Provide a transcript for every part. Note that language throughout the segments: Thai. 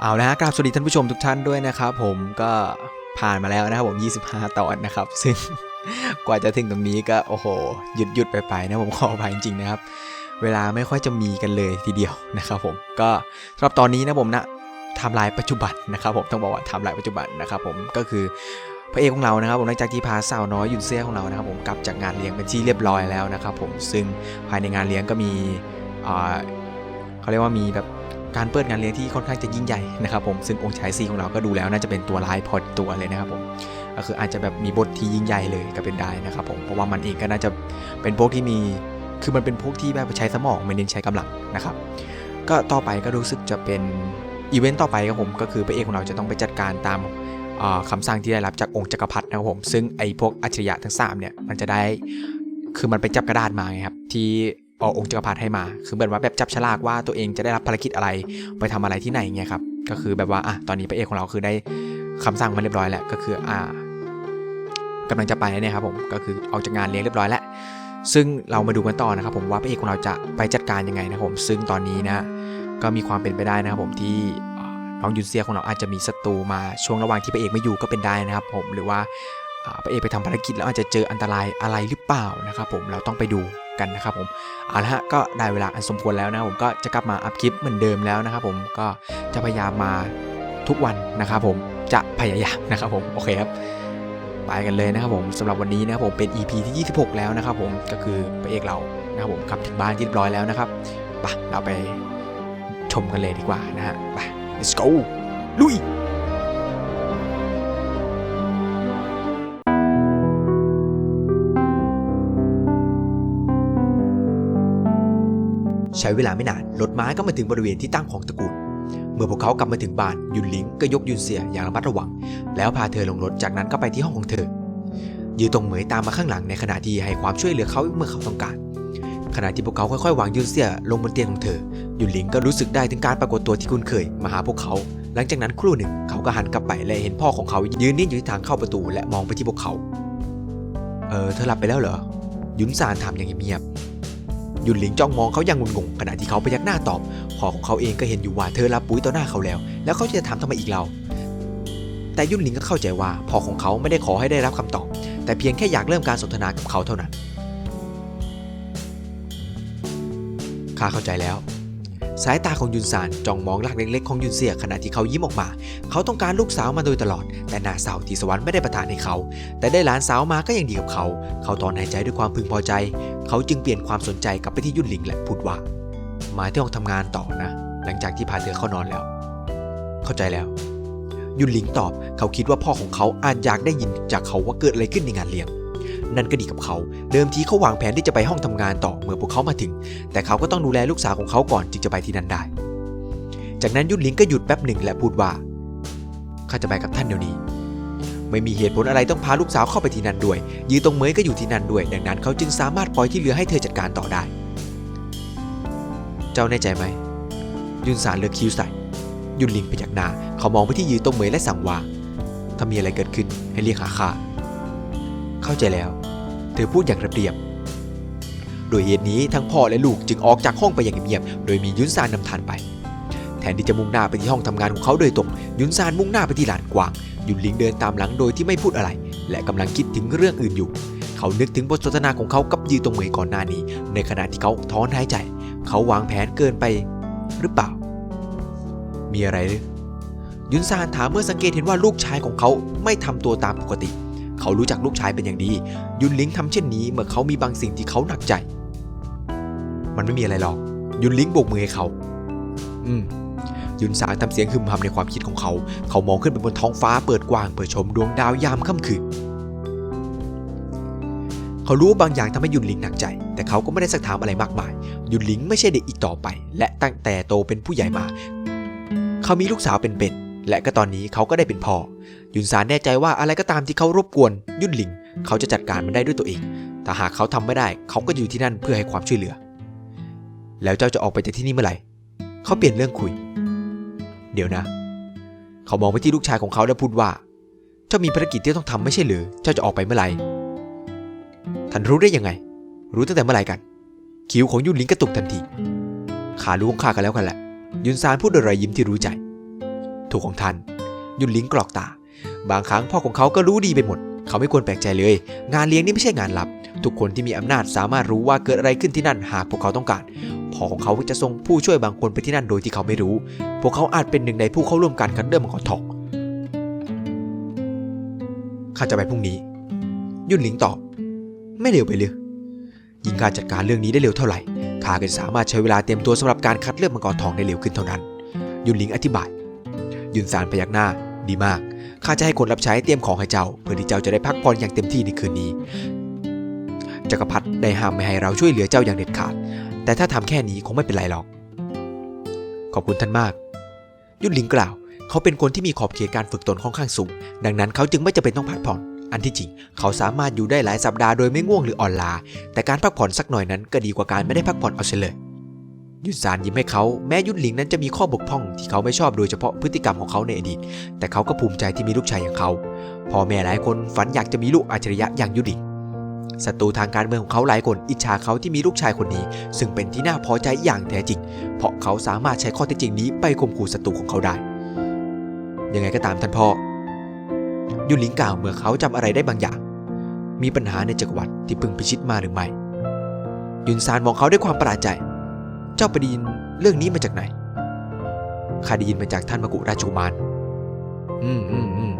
เอาละฮะกราบสวัสดีท่านผู้ชมทุกท่านด้วยนะครับผมก็ผ่านมาแล้วนะครับผม 25 ตอนนะครับ ซึ่งกว่าจะถึงตรงนี้ก็โอ้โห หยุดหยุดไปไปนะผมขออภัยจริงๆนะครับ เวลาไม่ค่อยจะมีกันเลยทีเดียวนะครับผมก็สำหรับตอนนี้นะผมนะไทำลายปัจจุบันนะครับผมต้องบอกว่าไทำลายปัจจุบันนะครับผมก็คือพระเอกของเรานะครับผมหลังจากที่พาสาวน้อยยุนเซียของเรานะครับผมกลับจากงานเลี้ยงเป็นที่เรียบร้อยแล้วนะครับผมซึ่งภายในงานเลี้ยงก็มีเขาเรียกว่ามีแบบ การเปิดงานเลี้ยงที่ค่อนข้างจะยิ่งใหญ่นะครับผมซึ่งองค์ชายซีของเราก็ดูแล้วน่าจะเป็นตัวร้ายพอตัวเลยนะครับผมก็คืออาจจะแบบมีบทที่ยิ่งใหญ่เลยก็เป็นได้นะครับผมเพราะว่ามันเองก็น่าจะเป็นพวกที่มีคือมันเป็นพวกที่แบบใช้สมองไม่เน้นใช้กำลังนะครับ ก็ต่อไปก็รู้สึกจะเป็นอีเวนต์ต่อไปครับผมก็คือพระเอกของเราจะต้องไปจัดการตามเอ่อคำสั่งที่ได้รับจากองค์จักรพรรดินะครับผมซึ่งไอ้พวกอัจฉริยะทั้งสามเนี่ยมันจะได้คือมันไปจับกระดาษมาไงครับที่ เอาองค์จักรพรรดิให้มา คือเหมือนว่าแบบจับฉลากว่าตัวเองจะได้รับภารกิจอะไร ไปทำอะไรที่ไหนเงี้ยครับ ก็คือแบบว่าอะตอนนี้พระเอกของเราคือได้คำสั่งมาเรียบร้อยแล้ว ก็คืออ่ากำลังจะไปเนี่ยครับผม ก็คือออกจากงานเลี้ยงเรียบร้อยแล้ว ซึ่งเรามาดูกันต่อนะครับผมว่าพระเอกของเราจะไปจัดการยังไงนะครับผม ซึ่งตอนนี้นะ ก็มีความเป็นไปได้นะครับผมที่น้องยุนเซียของเราอาจจะมีศัตรูมาช่วงระหว่างที่พระเอกไม่อยู่ก็เป็นได้นะครับผม หรือว่า พระเอกไปทำภารกิจแล้วอาจจะเจออันตรายอะไรหรือเปล่านะครับผมเราต้องไปดูกันนะครับผมเอาละฮะก็ได้เวลาอันสมควรแล้วนะผมก็จะกลับมาอัพคลิปเหมือนเดิมแล้วนะครับผมก็จะพยายามมาทุกวันนะครับผมจะพยายามนะครับผมโอเคครับไปกันเลยนะครับผมสำหรับวันนี้นะครับผมเป็น EP ที่ 26 แล้วนะครับผมก็คือพระเอกเรานะครับผมกลับถึงบ้านที่เรียบร้อยแล้วนะครับไปเราไปชมกันเลยดีกว่านะฮะไป let's go ลุย ใช้เวลาไม่นานรถม้าก็มาถึงบริเวณที่ตั้งของตระกูล เมื่อพวกเขากลับมาถึงบ้านยุนลิงก็ยกยุนเสียอย่างระมัดระวัง แล้วพาเธอลงรถจากนั้นก็ไปที่ห้องของเธอยืนตรงเหมยตามมาข้างหลังในขณะที่ให้ความช่วยเหลือเขาเมื่อเขาต้องการ ขณะที่พวกเขาค่อยๆวางยุนเสียลงบนเตียงของเธอยุนหลิงก็รู้สึกได้ถึงการปรากฏตัวที่คุ้นเคยมาหาพวกเขา หลังจากนั้นครู่หนึ่งเขาก็หันกลับไปและเห็นพ่อของเขายืนนิ่งอยู่ที่ทางเข้าประตูและมองไปที่พวกเขา เออเธอหลับไปแล้วเหรอยุนซานถามอย่างเงียบ ยุนหลิงจ้องมองเขาอย่างงงๆขณะที่เขาพยักหน้าตอบพ่อของเขาเองก็เห็นอยู่ว่าเธอรับปุ๋ยต่อหน้าเขาแล้ว แล้วเขาจะถามทำไมอีกเรา แต่ยุนหลิงก็เข้าใจว่าพ่อของเขาไม่ได้ขอให้ได้รับคำตอบ แต่เพียงแค่อยากเริ่มการสนทนากับเขาเท่านั้นข้าเข้าใจแล้ว สายตาของยุนซานจ้องมองลากเล็กๆของยุนเสียขณะที่เขายิ้มออกมา เขาต้องการลูกสาวมาโดยตลอด แต่นาเศร้าที่สวรรค์ไม่ได้ประทานให้เขา แต่ได้หลานสาวมาก็ยังดีกับเขา เขาถอนหายใจด้วยความพึงพอใจ เขาจึงเปลี่ยนความสนใจกลับไปที่ยุนหลิงและพูดว่า มาที่ห้องทำงานต่อนะ หลังจากที่พาเธอเข้านอนแล้ว เข้าใจแล้ว ยุนหลิงตอบ เขาคิดว่าพ่อของเขาอาจอยากได้ยินจากเขาว่าเกิดอะไรขึ้นในงานเลี้ยง นั่นก็ดีกับเขา เดิมทีเขาวางแผนที่จะไปห้องทำงานต่อเมื่อพวกเขามาถึง แต่เขาก็ต้องดูแลลูกสาวของเขาก่อนจึงจะไปที่นั่นได้ จากนั้นยุนหลิงก็หยุดแป๊บหนึ่งและพูดว่าข้าจะไปกับท่านเดี๋ยวนี้ ไม่มีเหตุผลอะไรต้องพาลูกสาวเข้าไปที่นั่นด้วยยืนตรงเมยก็อยู่ที่นั่นด้วย ดังนั้นเขาจึงสามารถปล่อยที่เหลือให้เธอจัดการต่อได้ เจ้าแน่ใจไหม ยุนสารเลือกคิ้วใส่ ยุนหลิงพยักหน้าเขามองไปที่ยืนตรงเมยและสั่งว่าถ้ามีอะไรเกิดขึ้นให้เรียกหาข้าเข้าใจแล้ว เธอพูดอย่างระเบียบ โดยเหตุนี้ทั้งพ่อและลูกจึงออกจากห้องไปอย่างเงียบๆ โดยมียุนซานนำทางไป แทนที่จะมุ่งหน้าไปที่ห้องทำงานของเขาโดยตรง ยุนซานมุ่งหน้าไปที่ลานกว้าง ยุนลิงเดินตามหลังโดยที่ไม่พูดอะไร และกำลังคิดถึงเรื่องอื่นอยู่ เขานึกถึงบทสนทนาของเขากับยีตรงเหมยก่อนหน้านี้ ในขณะที่เขาถอนหายใจ เขาวางแผนเกินไปหรือเปล่า มีอะไรหรือยุนซานถามเมื่อสังเกตเห็นว่าลูกชายของเขาไม่ทำตัวตามปกติเเขารู้จักลูกชายเป็นอย่างดี ยุนลิงทำเช่นนี้เมื่อเขามีบางสิ่งที่เขาหนักใจ มันไม่มีอะไรหรอก ยุนลิงโบกมือให้เขา อืม ยุนสางทำเสียงฮึมฮัมในความคิดของเขา เขามองขึ้นไปบนท้องฟ้าเปิดกว้างเพื่อชมดวงดาวยามค่ำคืนเขารู้ว่าบางอย่างทำให้ยุนลิงหนักใจ แต่เขาก็ไม่ได้สักถามอะไรมากมาย ยุนลิงไม่ใช่เด็กอีกต่อไป และตั้งแต่โตเป็นผู้ใหญ่มา เขามีลูกสาวเป็นๆ และก็ตอนนี้เขาก็ได้เป็นพ่อยุนสารแน่ใจว่าอะไรก็ตามที่เขารบกวนยุ่นหลิง เขาจะจัดการมันได้ด้วยตัวเอง แต่หากเขาทำไม่ได้ เขาก็อยู่ที่นั่นเพื่อให้ความช่วยเหลือ แล้วเจ้าจะออกไปจากที่นี่เมื่อไหร่ เขาเปลี่ยนเรื่องคุย เดี๋ยวนะ เขามองไปที่ลูกชายของเขาและพูดว่า เจ้ามีภารกิจที่ต้องทำไม่ใช่หรือ เจ้าจะออกไปเมื่อไหร่ ท่านรู้ได้ยังไง รู้ตั้งแต่เมื่อไหร่กัน คิ้วของยุนหลิงกระตุกทันที ขารู้ของข้ากันแล้วกันแหละ ยุนซานพูดด้วยรอยยิ้มที่รู้ใจ ถูกของท่านยุนลิงกรอกตา บางครั้งพ่อของเขาก็รู้ดีไปหมด เขาไม่ควรแปลกใจเลย งานเลี้ยงนี่ไม่ใช่งานลับ ทุกคนที่มีอำนาจสามารถรู้ว่าเกิดอะไรขึ้นที่นั่นหากพวกเขาต้องการพ่อของเขาจะส่งผู้ช่วยบางคนไปที่นั่นโดยที่เขาไม่รู้ พวกเขาอาจเป็นหนึ่งในผู้เข้าร่วมการคัดเลือกมังกรทองข้าจะไปพรุ่งนี้ ยุนหลิงตอบ ไม่เร็วไปเลยยิ่งการจัดการเรื่องนี้ได้เร็วเท่าไหร่ข้าก็สามารถใช้เวลาเตรียมตัวสำหรับการคัดเลือกมังกรทองได้เร็วขึ้นเท่านั้น ยุนหลิงอธิบาย ยุนซานพยักหน้า ดีมาก ข้าจะให้คนรับใช้เตรียมของให้เจ้า เพื่อที่เจ้าจะได้พักผ่อนอย่างเต็มที่ในคืนนี้ จักรพรรดิได้ห้ามไม่ให้เราช่วยเหลือเจ้าอย่างเด็ดขาด แต่ถ้าทำแค่นี้คงไม่เป็นไรหรอก ขอบคุณท่านมาก ยุนหลิงกล่าว เขาเป็นคนที่มีขอบเขตการฝึกตนค่อนข้างสูง ดังนั้นเขาจึงไม่จำเป็นต้องพักผ่อน อันที่จริง เขาสามารถอยู่ได้หลายสัปดาห์โดยไม่ง่วงหรืออ่อนล้า แต่การพักผ่อนสักหน่อยนั้นก็ดีกว่าการไม่ได้พักผ่อนเอาเสียเลย ยุนซานยิ้มให้เขาแม้ยุนหลิงนั้นจะมีข้อบกพร่องที่เขาไม่ชอบโดยเฉพาะพฤติกรรมของเขาในอดีต แต่เขาก็ภูมิใจที่มีลูกชายอย่างเขาพ่อแม่หลายคนฝันอยากจะมีลูกอัจฉริยะอย่างยุนหลิงศัตรูทางการเมืองของเขาหลายคนอิจฉาเขาที่มีลูกชายคนนี้ ซึ่งเป็นที่น่าพอใจอย่างแท้จริง เพราะเขาสามารถใช้ข้อเท็จจริงนี้ไปข่มขู่ศัตรูของเขาได้ ยังไงก็ตามท่านพ่อยุนหลิงกล่าวเมื่อเขาจำอะไรได้บางอย่าง มีปัญหาในจักรวรรดิที่พึงพิชิตมาหรือไม่ยุนซานมองเขาด้วยความประหลาดใจ เจ้าไปได้ยินเรื่องนี้มาจากไหน ข้าได้ยินมาจากท่านมกุราชกุมาร อืมอืมอืม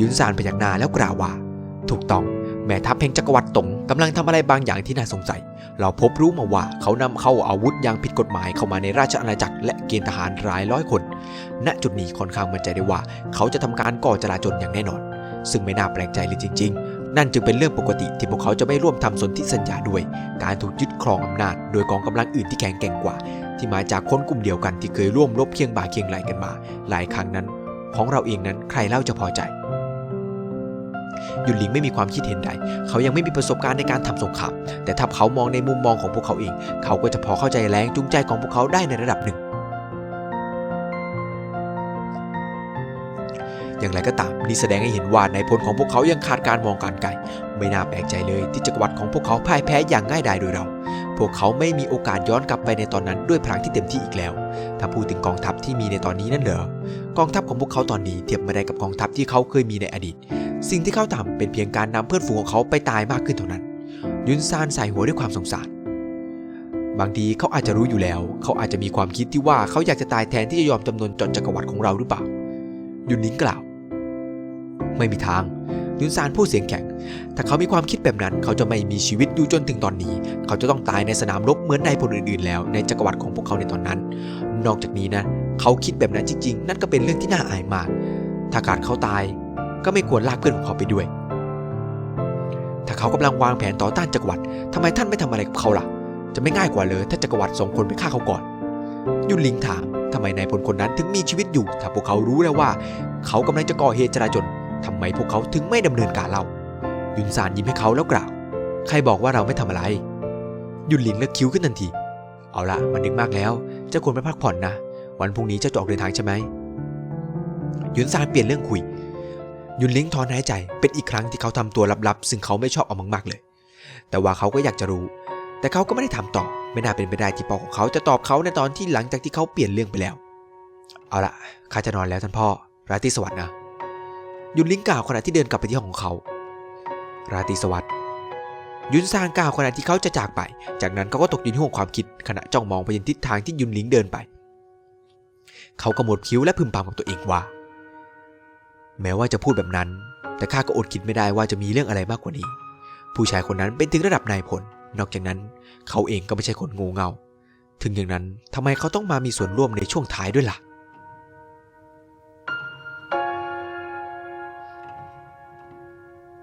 ยุนซานพยักหน้าแล้วกล่าวว่า ถูกต้อง แม่ทัพแห่งจักรวรรดิตงกำลังทำอะไรบางอย่างที่น่าสงสัย เราพบรู้มาว่าเขานำเข้าอาวุธอย่างผิดกฎหมายเข้ามาในราชอาณาจักรและเกณฑ์ทหารหลายร้อยคน ณ จุดนี้ค่อนข้างมั่นใจได้ว่า เขาจะทำการก่อจลาจลอย่างแน่นอน ซึ่งไม่น่าแปลกใจเลยจริง ๆ นั่นจึงเป็นเรื่องปกติที่พวกเขาจะไม่ร่วมทำสนธิสัญญาด้วย การถูกยึดครองอำนาจ โดยกองกำลังอื่นที่แข็งแกร่งกว่า ที่มาจากคนกลุ่มเดียวกันที่เคยร่วมรบเคียงบ่าเคียงไหลกันมา หลายครั้งนั้น ของเราเองนั้นใครเล่าจะพอใจยุนหลิงไม่มีความคิดเห็นใด เขายังไม่มีประสบการณ์ในการทำสงคราม แต่ถ้าเขามองในมุมมองของพวกเขาเอง เขาก็จะพอเข้าใจแรงจูงใจของพวกเขาได้ในระดับหนึ่ง อย่างไรก็ตามนี่แสดงให้เห็นว่านายพลของพวกเขายังขาดการมองการไกล ไม่น่าแปลกใจเลยที่จักรวรรดิของพวกเขาพ่ายแพ้อย่างง่ายดายโดยเรา พวกเขาไม่มีโอกาสย้อนกลับไปในตอนนั้นด้วยพลังที่เต็มที่อีกแล้ว ถ้าพูดถึงกองทัพที่มีในตอนนี้นั่นเหรอกองทัพของพวกเขาตอนนี้เทียบไม่ได้กับกองทัพที่เขาเคยมีในอดีต สิ่งที่เขาทำเป็นเพียงการนำเพื่อนฝูงของเขาไปตายมากขึ้นเท่านั้น ยุนซานใส่หัวด้วยความสงสารบางทีเขาอาจจะรู้อยู่แล้ว เขาอาจจะมีความคิดที่ว่าเขาอยากจะตายแทนที่จะยอมจำนนจนจักรวรรดิของเราหรือเปล่า ยุนนิงกล่าว ไม่มีทางยุนซานพูดเสียงแข็ง ถ้าเขามีความคิดแบบนั้น เขาจะไม่มีชีวิตอยู่จนถึงตอนนี้ เขาจะต้องตายในสนามรบเหมือนนายพลอื่นๆ แล้วในจักรวรรดิของพวกเขาในตอนนั้น นอกจากนี้นะ เขาคิดแบบนั้นจริงๆ นั่นก็เป็นเรื่องที่น่าอายมาก ถ้าการเขาตาย ก็ไม่ควรลากเพื่อนของเขาไปด้วย ถ้าเขากำลังวางแผนต่อต้านจักรวรรดิทำไมท่านไม่ทำอะไรกับเขาล่ะ จะไม่ง่ายกว่าเลยถ้าจักรวรรดิส่งคนไปฆ่าเขาก่อน ยุนลิงถามทำไมนายพลคนนั้นถึงมีชีวิตอยู่ ถ้าพวกเขารู้แล้วว่า เขากำลังจะก่อเหตุจราจน ทำไมพวกเขาถึงไม่ดำเนินการเล่ายุนซานยิ้มให้เขาแล้วกล่าว ใครบอกว่าเราไม่ทำอะไร ยุนลิงเลิกคิ้วขึ้นทันที เอาละมันดึกมากแล้ว เจ้าควรไปพักผ่อนนะ วันพรุ่งนี้เจ้าจะออกเดินทางใช่ไหม ยุนซานเปลี่ยนเรื่องคุย ยุนลิงถอนหายใจ เป็นอีกครั้งที่เขาทำตัวลับๆ ซึ่งเขาไม่ชอบเอามากๆเลย แต่ว่าเขาก็อยากจะรู้ แต่เขาก็ไม่ได้ถามต่อ ไม่น่าเป็นไปได้ที่พ่อของเขาจะตอบเขาในตอนที่หลังจากที่เขาเปลี่ยนเรื่องไปแล้ว เอาละข้าจะนอนแล้วท่านพ่อ ราตรีสวัสดิ์นะ ยุนลิงกล่าวขณะที่เดินกลับไปที่ห้องของเขา ราตรีสวัสดิ์ยุนซานกล่าวขณะที่เขาจะจากไป จากนั้นเขาก็ตกอยู่ในห่วงความคิดขณะจ้องมองไปยังทิศทางที่ยุนลิงเดินไป เขากระมดคิ้วและพึมพำกับตัวเองว่า แม้ว่าจะพูดแบบนั้น แต่ข้าก็อดคิดไม่ได้ว่าจะมีเรื่องอะไรมากกว่านี้ ผู้ชายคนนั้นเป็นถึงระดับนายพล นอกจากนั้น เขาเองก็ไม่ใช่คนโงูเง่า ถึงอย่างนั้นทำไมเขาต้องมามีส่วนร่วมในช่วงท้ายด้วยล่ะ